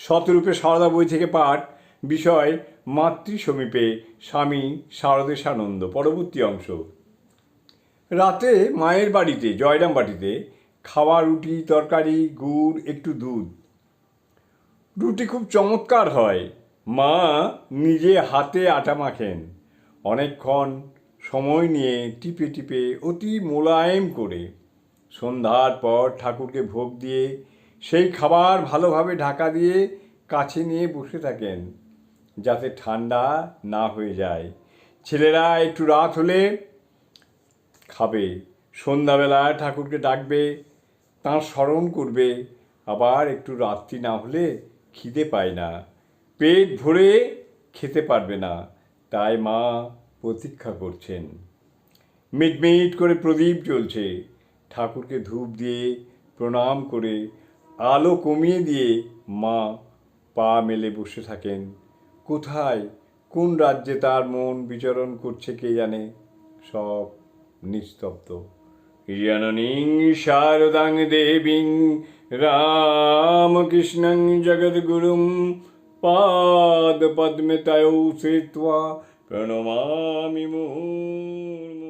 শতরূপে সারদা বই থেকে পাঠ, বিষয় মাতৃ সমীপে স্বামী শারদেশানন্দ পরবর্তী অংশ। রাতে মায়ের বাড়িতে জয়রাম বাটিতে খাওয়া, রুটি, তরকারি, গুড়, একটু দুধ। রুটি খুব চমৎকার হয়। মা নিজে হাতে আটা মাখেন। অনেকক্ষণ সময় নিয়ে টিপে টিপে অতি মোলায়েম করে। সন্ধ্যার পর ঠাকুরকে ভোগ দিয়ে সেই খাবার ভালোভাবে ঢাকা দিয়ে কাছে নিয়ে বসে থাকেন, যাতে ঠান্ডা না হয়ে যায়। ছেলেরা একটু রাত হলে খাবে, সন্ধ্যাবেলা ঠাকুরকে ডাকবে, তাঁর স্মরণ করবে, আবার একটু রাত্রি না হলে খিদে পায় না, পেট ভরে খেতে পারবে না, তাই মা প্রতীক্ষা করছেন। মিটমিট করে প্রদীপ জ্বলছে, ঠাকুরকে ধূপ দিয়ে প্রণাম করে আলো কমিয়ে দিয়ে মা পা মেলে বসে থাকেন। কোথায়? কোন রাজ্যে তার মন বিচরণ করছে কে জানে? সব নিস্তব্ধ। জননীং শারদাং দেবীং রামকৃষ্ণং জগদ্গুরুম পাদ পদ্মে তয়ৌ শ্রিত্বা প্রণমামি মুহুর্মুহুঃ